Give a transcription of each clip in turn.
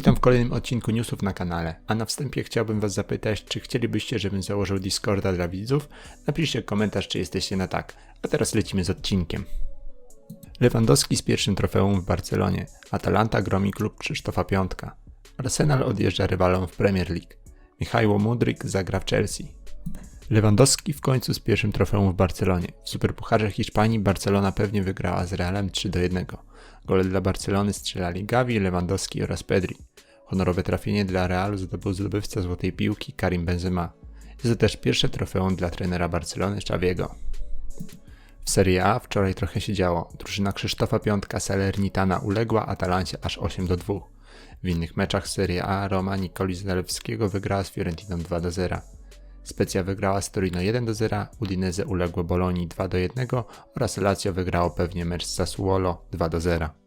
Witam w kolejnym odcinku newsów na kanale, a na wstępie chciałbym Was zapytać, czy chcielibyście, żebym założył Discorda dla widzów? Napiszcie komentarz, czy jesteście na tak. A teraz lecimy z odcinkiem. Lewandowski z pierwszym trofeum w Barcelonie. Atalanta gromi klub Krzysztofa Piątka. Arsenal odjeżdża rywalom w Premier League. Michajło Mudryk zagra w Chelsea. Lewandowski w końcu z pierwszym trofeum w Barcelonie. W Superpucharze Hiszpanii Barcelona pewnie wygrała z Realem 3 do 1. Gole dla Barcelony strzelali Gavi, Lewandowski oraz Pedri. Honorowe trafienie dla Realu zdobył zdobywca złotej piłki Karim Benzema. Jest to też pierwsze trofeum dla trenera Barcelony Xaviego. W Serie A wczoraj trochę się działo. Drużyna Krzysztofa Piątka Salernitana uległa Atalancie aż 8 do 2. W innych meczach Serie A Roma Nikoli Zalewskiego wygrała z Fiorentiną 2 do 0. Specja wygrała z Torino 1 do 0, Udinese uległo Bolonii 2 do 1 oraz Lazio wygrało pewnie mecz z Sassuolo 2 do 0.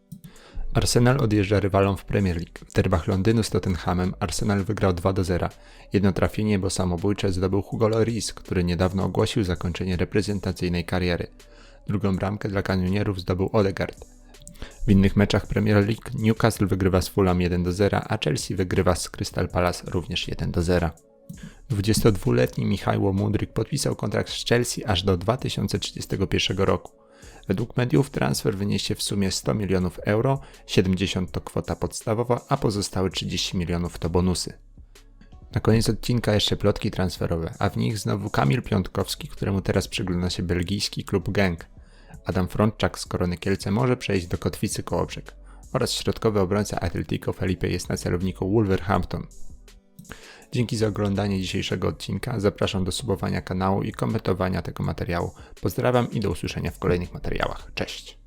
Arsenal odjeżdża rywalom w Premier League. W derbach Londynu z Tottenhamem Arsenal wygrał 2 do 0. Jedno trafienie, bo samobójcze zdobył Hugo Lloris, który niedawno ogłosił zakończenie reprezentacyjnej kariery. Drugą bramkę dla kanionierów zdobył Odegaard. W innych meczach Premier League Newcastle wygrywa z Fulham 1 do 0, a Chelsea wygrywa z Crystal Palace również 1 do 0. 22-letni Michajło Mudryk podpisał kontrakt z Chelsea aż do 2031 roku. Według mediów transfer wyniesie w sumie 100 milionów euro, 70 to kwota podstawowa, a pozostałe 30 milionów to bonusy. Na koniec odcinka jeszcze plotki transferowe, a w nich znowu Kamil Piątkowski, któremu teraz przygląda się belgijski klub Genk. Adam Frontczak z Korony Kielce może przejść do Kotwicy Kołobrzeg oraz środkowy obrońca Atletico Felipe jest na celowniku Wolverhampton. Dzięki za oglądanie dzisiejszego odcinka. Zapraszam do subowania kanału i komentowania tego materiału. Pozdrawiam i do usłyszenia w kolejnych materiałach. Cześć!